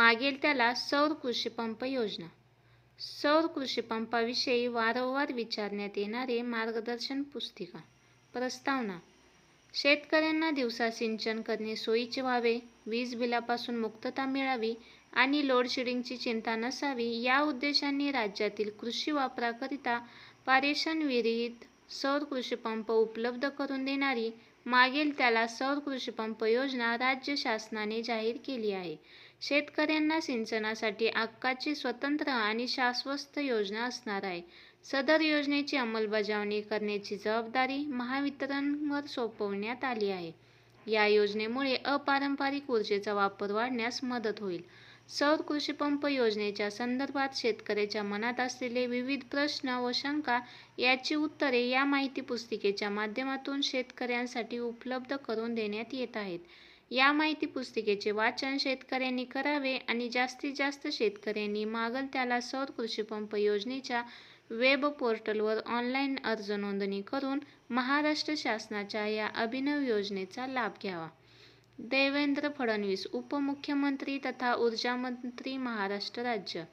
मागेल त्याला सौर कृषीपंप योजना. सौर कृषीपंपाविषयी वारंवार विचारण्यात येणारे मार्गदर्शन पुस्तिका. प्रस्तावना. शेतकऱ्यांना दिवसा सिंचन करणे सोयीचे व्हावे वीज बिलापासून मुक्तता मिळावी आणि लोडशेडिंगची चिंता नसावी या उद्देशाने राज्यातील कृषी वापराकरिता पारेषण विरहित सौर कृषीपंप उपलब्ध करून देणारी मागील त्याला सौर कृषीपंप योजना राज्य शासनाने जाहीर केली आहे. शेतकऱ्यांना सिंचनासाठी हक्काची स्वतंत्र आणि शाश्वत योजना असणार आहे. सदर योजनेची अंमलबजावणी करण्याची जबाबदारी महावितरणवर सोपवण्यात आली आहे. या योजनेमुळे अपारंपरिक ऊर्जेचा वापर वाढण्यास मदत होईल. सौर कृषीपंप योजनेच्या संदर्भात शेतकऱ्याच्या मनात असलेले विविध प्रश्न व शंका याची उत्तरे या माहिती पुस्तिकेच्या माध्यमातून शेतकऱ्यांसाठी उपलब्ध करून देण्यात येत आहेत. या माहिती पुस्तिकेचे वाचन शेतकऱ्यांनी करावे आणि जास्तीत जास्त शेतकऱ्यांनी मागल त्याला सौर कृषीपंप योजनेच्या वेब पोर्टलवर ऑनलाईन अर्ज नोंदणी करून महाराष्ट्र शासनाच्या या अभिनव योजनेचा लाभ घ्यावा. देवेंद्र फडणवीस उपमुख्यमंत्री तथा ऊर्जा मंत्री महाराष्ट्र राज्य.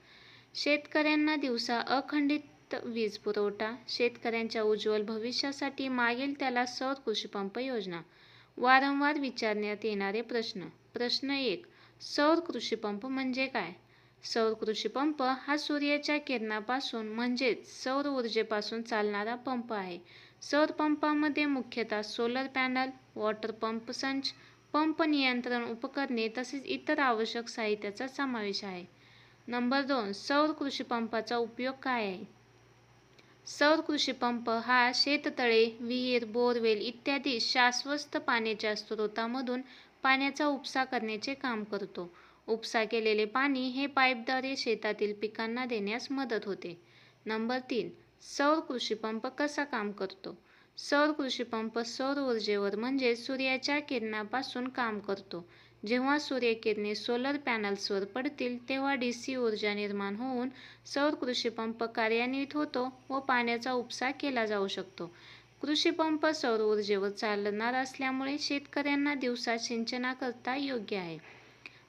शेतकऱ्यांना दिवसा अखंडित वीज पुरवठा शेतकऱ्यांच्या उज्ज्वल भविष्यासाठी मागेल त्याला सौर कृषीपंप योजना. वारंवार विचारण्यात येणारे प्रश्न. प्रश्न एक सौर कृषीपंप म्हणजे काय? सौर कृषीपंप हा सूर्याच्या किरणापासून म्हणजेच सौर ऊर्जेपासून चालणारा पंप आहे. सौर पंपामध्ये मुख्यतः सोलर पॅनल वॉटर पंप संच पंप नियंत्रण उपकरणे तसेच इतर आवश्यक साहित्याचा समावेश आहे. नंबर दोन सौर कृषीपंपाचा उपयोग काय आहे? सौर कृषीपंप हा शेततळे विहीर बोरवेल इत्यादी शाश्वत पाण्याच्या स्रोतामधून पाण्याचा उपसा करण्याचे काम करतो. उपसा केलेले पाणी हे पाईपद्वारे शेतातील पिकांना देण्यास मदत होते. नंबर तीन सौर कृषीपंप कसा काम करतो? सौर कृषीपंप सौर ऊर्जेवर म्हणजे सूर्याच्या किरणापासून काम करतो. जेव्हा सूर्यकिरणे सोलर पॅनल्सवर पडतील तेव्हा डी सी ऊर्जा निर्माण होऊन सौर कृषीपंप कार्यान्वित होतो व पाण्याचा उपसा केला जाऊ शकतो. कृषीपंप सौर ऊर्जेवर चालणार असल्यामुळे शेतकऱ्यांना दिवसात सिंचनाकरता योग्य आहे.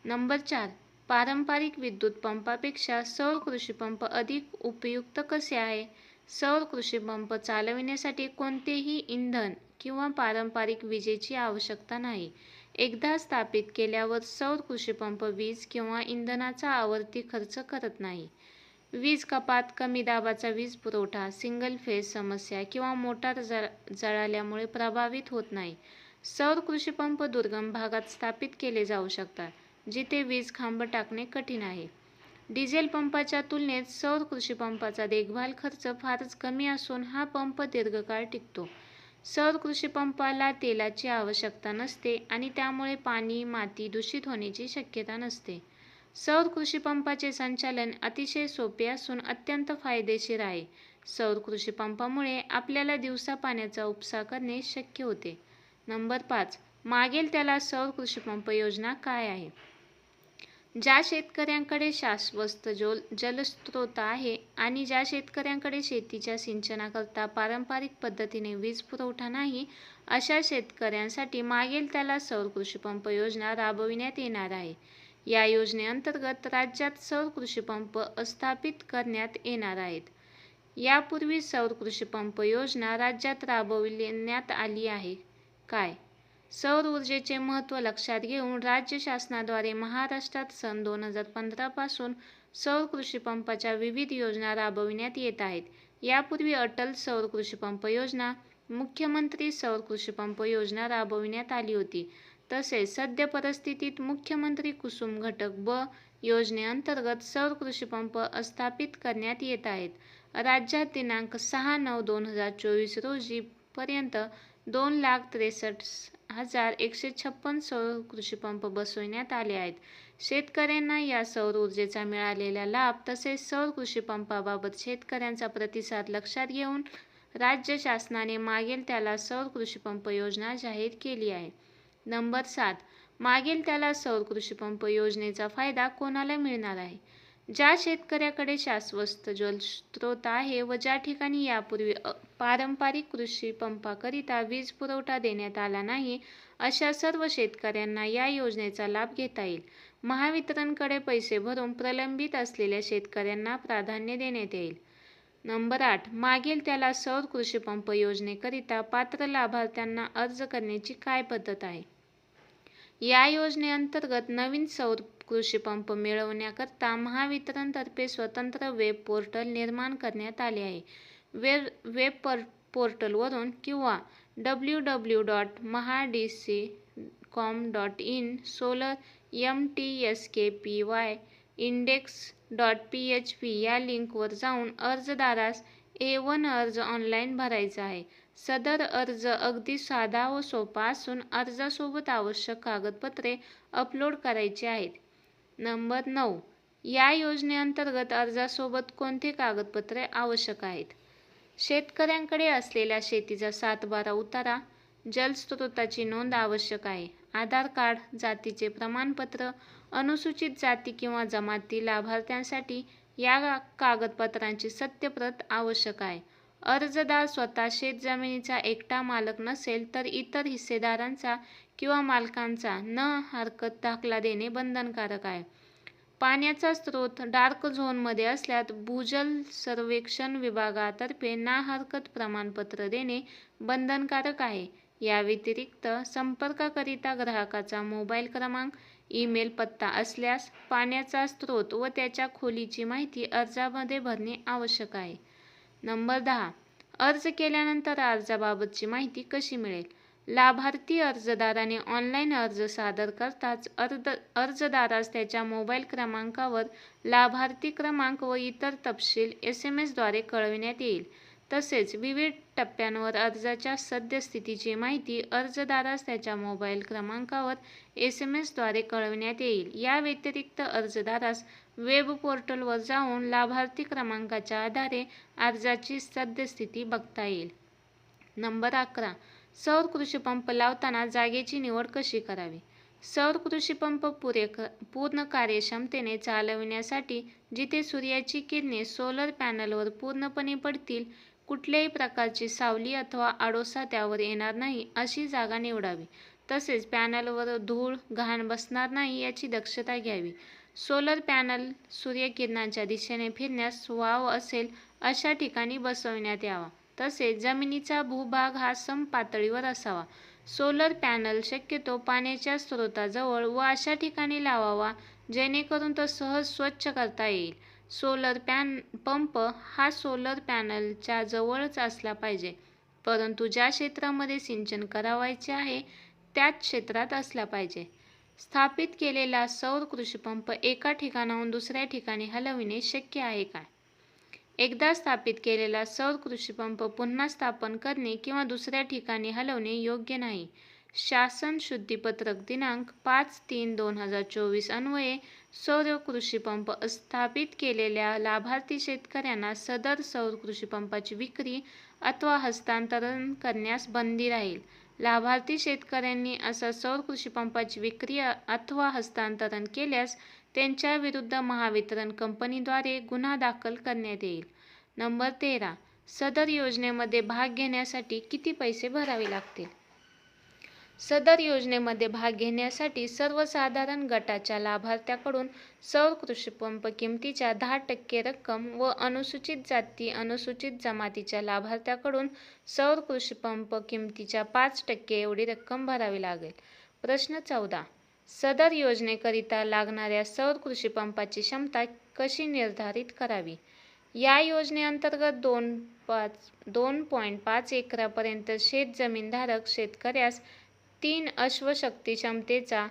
नंबर चार पारंपरिक विद्युत पंपापेक्षा सौर कृषीपंप अधिक उपयुक्त कसे आहे? सौर कृषीपंप चालविण्यासाठी कोणतेही इंधन किंवा पारंपरिक विजेची आवश्यकता नाही. एकदा स्थापित केल्यावर सौर कृषीपंप वीज किंवा इंधनाचा आवर्ती खर्च करत नाही. वीज कपात कमी दाबाचा वीज पुरवठा सिंगल फेज समस्या किंवा मोटार जळ जळाल्यामुळे प्रभावित होत नाही. सौर कृषीपंप दुर्गम भागात स्थापित केले जाऊ शकतात जिथे वीज खांब टाकणे कठीण आहे. डिझेल पंपाच्या तुलनेत सौर कृषीपंपाचा देखभाल खर्च फारच कमी असून हा पंप दीर्घकाळ टिकतो. सौर कृषीपंपाला तेलाची आवश्यकता नसते आणि त्यामुळे पाणी माती दूषित होण्याची शक्यता नसते. सौर कृषीपंपाचे संचालन अतिशय सोपे असून अत्यंत फायदेशीर आहे. सौर कृषीपंपामुळे आपल्याला दिवसा पाण्याचा उपसा करणे शक्य होते. नंबर पाच मागेल त्याला सौर कृषीपंप योजना काय आहे? ज्या शेतकऱ्यांकडे शाश्वत जोल जलस्रोत आहे आणि ज्या शेतकऱ्यांकडे शेतीच्या सिंचनाकरता पारंपरिक पद्धतीने वीज पुरवठा नाही अशा शेतकऱ्यांसाठी मागेल त्याला सौर कृषीपंप योजना राबविण्यात येणार आहे. या योजनेअंतर्गत राज्यात सौर कृषीपंप स्थापित करण्यात येणार आहेत. यापूर्वी सौर कृषीपंप योजना राज्यात राबविण्यात आली आहे. काय? सौर ऊर्जेचे महत्त्व लक्षात घेऊन राज्य शासनाद्वारे महाराष्ट्रात सन दोन हजार पंधरापासून सौर कृषीपंपाच्या विविध योजना राबविण्यात येत आहेत. यापूर्वी अटल सौर कृषीपंप योजना मुख्यमंत्री सौर कृषीपंप योजना राबविण्यात आली होती. तसेच सद्य परिस्थितीत मुख्यमंत्री कुसुम घटक ब योजनेअंतर्गत सौर कृषीपंप स्थापित करण्यात येत आहेत. राज्यात दिनांक सहा नऊ दोन हजार चोवीस रोजी पर्यंत दोन लाख त्रेसष्ट हजार एकशे छप्पन सौर कृषीपंप बसविण्यात आले आहेत. शेतकऱ्यांना या सौर ऊर्जेचा मिळालेला लाभ तसेच सौर कृषीपंपाबाबत शेतकऱ्यांचा प्रतिसाद लक्षात घेऊन राज्य शासनाने मागेल त्याला सौर कृषीपंप योजना जाहीर केली आहे. नंबर सात मागेल त्याला सौर कृषीपंप योजनेचा फायदा कोणाला मिळणार आहे? ज्या शेतकऱ्याकडे शाश्वत जलस्रोत आहे व ज्या ठिकाणी यापूर्वी पारंपरिक कृषी पंपाकरिता वीज पुरवठा देण्यात आला नाही अशा सर्व शेतकऱ्यांना या योजनेचा लाभ घेता येईल. महावितरणकडे पैसे भरून प्रलंबित असलेल्या शेतकऱ्यांना प्राधान्य देण्यात येईल. नंबर आठ मागील त्याला सौर कृषीपंप योजनेकरिता पात्र लाभार्थ्यांना अर्ज करण्याची काय पद्धत आहे? या योजनेअंतर्गत नवीन सौर कृषीपंप मिळवण्याकरता महावितरणतर्फे स्वतंत्र वेब पोर्टल निर्माण करण्यात आले आहे. वेब वेब पर पोर्टलवरून किंवा W W dot Mahadiscom dot in solar M T S K P Y index dot P H P या लिंकवर जाऊन अर्जदारास ए वन अर्ज ऑनलाईन भरायचा आहे. सदर अर्ज अगदी साधा व सोपा असून अर्जासोबत आवश्यक कागदपत्रे अपलोड करायची आहेत. नंबर नऊ. या योजनेअंतर्गत अर्जासोबत कोणते कागदपत्रे आवश्यक आहेत? शेतकऱ्यांकडे असलेल्या शेतीचा सातबारा उतारा जलस्रोताची नोंद आवश्यक आहे. आधार कार्ड जातीचे प्रमाणपत्र अनुसूचित जाती किंवा जमाती लाभार्थ्यांसाठी या कागदपत्रांची सत्यप्रत आवश्यक आहे. अर्जदार स्वतः शेतजमिनीचा एकटा मालक नसेल तर इतर हिस्सेदारांचा किंवा मालकांचा न हरकत दाखला देणे बंधनकारक आहे. पाण्याचा स्रोत डार्क झोनमध्ये असल्यास भूजल सर्वेक्षण विभागातर्फे ना हरकत प्रमाणपत्र देणे बंधनकारक आहे. या व्यतिरिक्त संपर्काकरिता ग्राहकाचा मोबाईल क्रमांक ईमेल पत्ता असल्यास पाण्याचा स्रोत व त्याच्या खोलीची माहिती अर्जामध्ये भरणे आवश्यक आहे. नंबर दहा. अर्ज केल्यानंतर अर्जाबाबतची माहिती कशी मिळेल? लाभार्थी अर्जदाराने ऑनलाईन अर्ज सादर करताच अर्ज अर्जदारास त्याच्या मोबाईल क्रमांकावर लाभार्थी क्रमांक व इतर तपशील एस एम एसद्वारे कळविण्यात येईल. तसेच विविध टप्प्यांवर अर्जाच्या सद्यस्थितीची माहिती अर्जदारास त्याच्या मोबाईल क्रमांकावर एस एम एसद्वारे कळविण्यात येईल. या व्यतिरिक्त अर्जदारास वेब पोर्टलवर जाऊन लाभार्थी क्रमांकाच्या आधारे अर्जाची सद्यस्थिती बघता येईल. नंबर अकरा. सौर कृषीपंप लावताना जागेची निवड कशी करावी? सौर कृषीपंप पुरे पूर्ण कार्यक्षमतेने चालविण्यासाठी जिथे सूर्याची किरणे सोलर पॅनलवर पूर्णपणे पडतील कुठल्याही प्रकारची सावली अथवा आडोसा त्यावर येणार नाही अशी जागा निवडावी. तसेच पॅनलवर धूळ घाण बसणार नाही याची दक्षता घ्यावी. सोलर पॅनल सूर्यकिरणांच्या दिशेने फिरण्यास वाव असेल अशा ठिकाणी बसवण्यात यावा. तसेच जमिनीचा भूभाग हा सम पातळीवर असावा. सोलर पॅनल शक्यतो पाण्याच्या स्रोताजवळ व अशा ठिकाणी लावावा जेणेकरून तो सहज स्वच्छ करता येईल. सोलर पॅन पंप हा सोलर पॅनलच्या जवळच असला पाहिजे परंतु ज्या क्षेत्रामध्ये सिंचन करावायचे आहे त्याच क्षेत्रात असला पाहिजे. स्थापित केलेला सौर कृषीपंप एका ठिकाणाहून दुसऱ्या ठिकाणी हलविणे शक्य आहे काय एकदा स्थापित केलेला सौर कृषीपंप पुन्हा स्थापन करणे किंवा दुसऱ्या ठिकाणी हलवणे योग्य नाही. शासन शुद्धीपत्रक दिनांक पाच तीन दोन हजार चोवीस अन्वये सौर कृषीपंप स्थापित केलेल्या लाभार्थी शेतकऱ्यांना सदर सौर कृषीपंपाची विक्री अथवा हस्तांतरण करण्यास बंदी राहील. लाभार्थी शेतकऱ्यांनी असा सौर कृषीपंपाची विक्री अथवा हस्तांतरण केल्यास त्यांच्या विरुद्ध महावितरण कंपनीद्वारे गुन्हा दाखल करण्यात येईल. नंबर तेरा. सदर योजनेमध्ये भाग घेण्यासाठी किती पैसे भरावे लागतील? सदर योजनेमध्ये भाग घेण्यासाठी सर्वसाधारण गटाच्या लाभार्थ्याकडून सौर कृषीपंप किमतीच्या दहा टक्के रक्कम व अनुसूचित जाती अनुसूचित जमातीच्या लाभार्थ्याकडून सौर कृषीपंप किमतीच्या पाच टक्के एवढी रक्कम भरावी लागेल. प्रश्न चौदा. सदर योजनेकरिता लागणाऱ्या सौर कृषीपंपाची क्षमता कशी निर्धारित करावी? या योजनेअंतर्गत दोन पाच दोन पॉईंट पाच एकरापर्यंत शेतजमीनधारक शेतकऱ्यास तीन अश्वशक्ती क्षमतेचा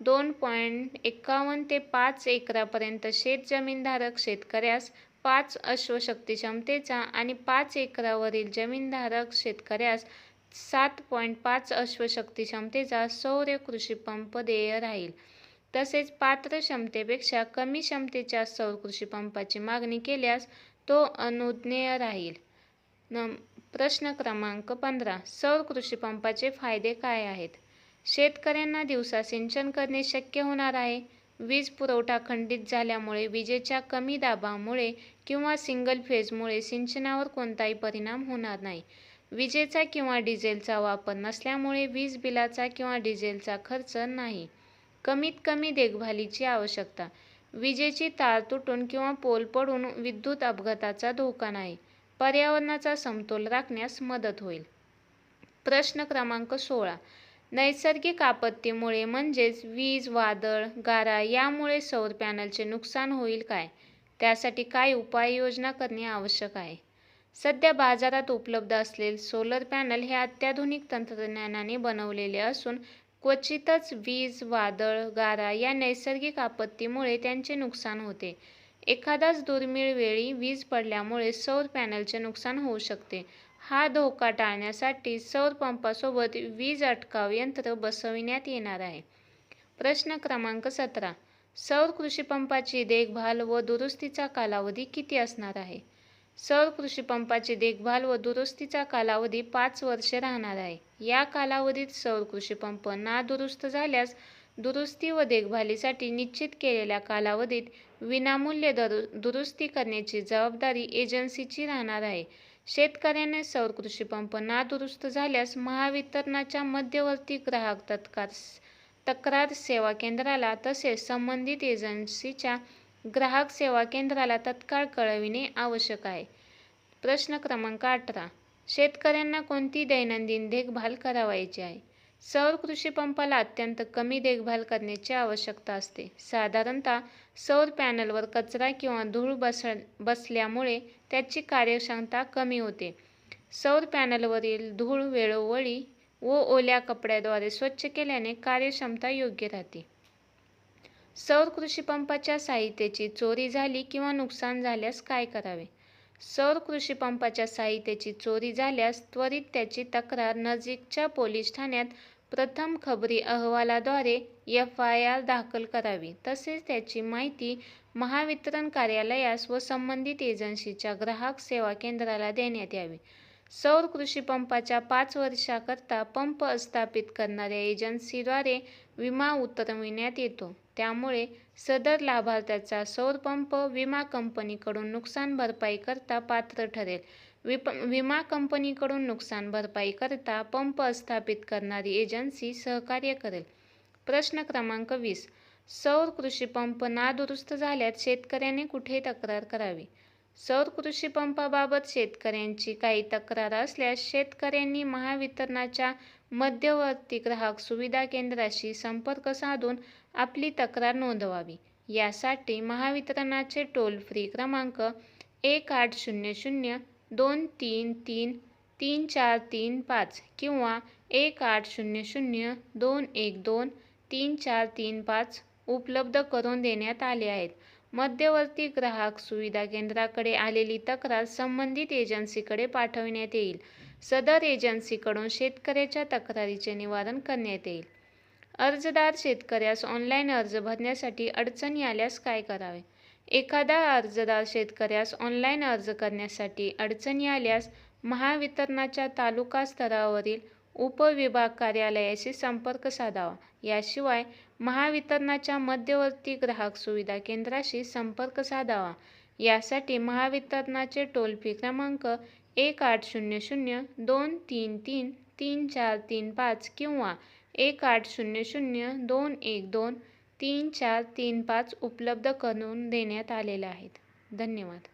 दोन पॉईंट एकावन्न ते पाच एकरापर्यंत शेतजमीनधारक शेतकऱ्यास पाच अश्वशक्ती क्षमतेचा आणि पाच एकरावरील जमीनधारक शेतकऱ्यास सात पॉईंट पाच अश्वशक्ती क्षमतेचा सौर कृषीपंप देय राहील. तसेच पात्र क्षमतेपेक्षा कमी क्षमतेच्या सौर कृषीपंपाची मागणी केल्यास तो अनुज्ञेय राहील. न प्रश्न क्रमांक पंधरा. सौर कृषीपंपाचे फायदे काय आहेत? शेतकऱ्यांना दिवसा सिंचन करणे शक्य होणार आहे? वीज पुरवठा खंडित झाल्यामुळे विजेच्या कमी दाबामुळे किंवा सिंगल फेजमुळे सिंचनावर कोणताही परिणाम होणार नाही. विजेचा किंवा डिझेलचा वापर नसल्यामुळे वीज बिलाचा किंवा डिझेलचा खर्च नाही. कमीत कमी देखभालीची आवश्यकता. विजेची तार तुटून किंवा पोल पडून विद्युत अपघाताचा धोका नाही. पर्यावरणाचा समतोल राखण्यास मदत होईल. प्रश्न क्रमांक सोळा. नैसर्गिक आपत्तीमुळे म्हणजेच वीज वादळ गारा यामुळे सौर पॅनलचे नुकसान होईल काय? त्यासाठी काय उपाययोजना करणे आवश्यक आहे? सध्या बाजारात उपलब्ध असलेले सोलर पॅनल हे अत्याधुनिक तंत्रज्ञानाने बनवलेले असून क्वचितच वीज वादळ गारा या नैसर्गिक आपत्तीमुळे त्यांचे नुकसान होते. एखादाच दुर्मिळ वेळी वीज पडल्यामुळे सौर पॅनलचे नुकसान होऊ शकते. हा धोका टाळण्यासाठी सौर पंपासोबत वीज अटकाव यंत्र बसविण्यात येणार आहे. प्रश्न क्रमांक सतरा. सौर कृषीपंपाची देखभाल व दुरुस्तीचा कालावधी किती असणार आहे? सौर कृषीपंपाची देखभाल व दुरुस्तीचा कालावधी पाच वर्षे राहणार आहे. या कालावधीत सौर कृषीपंप नादुरुस्त झाल्यास दुरुस्ती व देखभालीसाठी निश्चित केलेल्या कालावधीत विनामूल्य दरु दुरुस्ती करण्याची जबाबदारी एजन्सीची राहणार आहे. शेतकऱ्याने सौर कृषीपंप नादुरुस्त झाल्यास महावितरणाच्या मध्यवर्ती ग्राहक तत्काळ तक्रार सेवा केंद्राला तसेच संबंधित एजन्सीच्या ग्राहक सेवा केंद्राला तत्काळ कळविणे आवश्यक आहे. प्रश्न क्रमांक अठरा. शेतकऱ्यांना कोणती दैनंदिन देखभाल करावायची आहे? सौर कृषीपंपाला अत्यंत कमी देखभाल करण्याची आवश्यकता असते. साधारणतः सौर पॅनलवर कचरा किंवा धूळ बस बसल्यामुळे त्याची कार्यक्षमता कमी होते. सौर पॅनलवरील धूळ वेळोवेळी व ओल्या कपड्याद्वारे स्वच्छ केल्याने कार्यक्षमता योग्य राहते. सौर कृषीपंपाच्या साहित्याची चोरी झाली किंवा नुकसान झाल्यास काय करावे? सौर कृषीपंपाच्या साहित्याची चोरी झाल्यास त्वरित त्याची तक्रार नजीकच्या पोलीस ठाण्यात प्रथम खबरी अहवालाद्वारे एफ आय आर दाखल करावी. तसेच त्याची माहिती महावितरण कार्यालयास व संबंधित एजन्सीच्या ग्राहक सेवा केंद्राला देण्यात यावी. सौर कृषीपंपाच्या पाच वर्षाकरता पंप स्थापित करणाऱ्या एजन्सीद्वारे विमा उतरविण्यात येतो. त्यामुळे सदर लाभार्थ्याचा सौर पंप विमा कंपनीकडून नुकसान भरपाई करता पात्र ठरेल. विप विमा कंपनीकडून नुकसान भरपाई करता पंप स्थापित करणारी एजन्सी सहकार्य करेल. प्रश्न क्रमांक वीस. सौर कृषीपंप नादुरुस्त झाल्यास शेतकऱ्याने कुठे तक्रार करावी? सौर कृषीपंपाबाबत शेतकऱ्यांची काही तक्रार असल्यास शेतकऱ्यांनी महावितरणाच्या मध्यवर्ती ग्राहक सुविधा केंद्राशी संपर्क साधून आपली तक्रार नोंदवावी. यासाठी महावितरणाचे टोल फ्री क्रमांक एक आठ शून्य शून्य दोन तीन तीन तीन चार तीन पाच किंवा एक आठ शून्य शून्य दोन एक दोन तीन चार तीन पाच उपलब्ध करून देण्यात आले आहेत. मध्यवर्ती ग्राहक सुविधा केंद्राकडे आलेली तक्रार संबंधित एजन्सीकडे पाठविण्यात येईल. सदर एजन्सीकडून शेतकऱ्याच्या तक्रारीचे निवारण करण्यात येईल. अर्जदार शेतकऱ्यास ऑनलाईन अर्ज भरण्यासाठी अडचणी आल्यास काय करावे? एखादा अर्जदार शेतकऱ्यास ऑनलाईन अर्ज करण्यासाठी अडचणी आल्यास महावितरणाच्या तालुका स्तरावरील उपविभाग कार्यालयाशी संपर्क साधावा. याशिवाय महावितरणाच्या मध्यवर्ती ग्राहक सुविधा केंद्राशी संपर्क साधावा. यासाठी महावितरणाचे टोल फ्री क्रमांक एक आठ शून्य शून्य दोन तीन तीन तीन चार तीन पाच किंवा एक आठ शून्य शून्य दोन एक दोन तीन चार तीन पाच उपलब्ध करून देण्यात आलेल्या आहेत. धन्यवाद.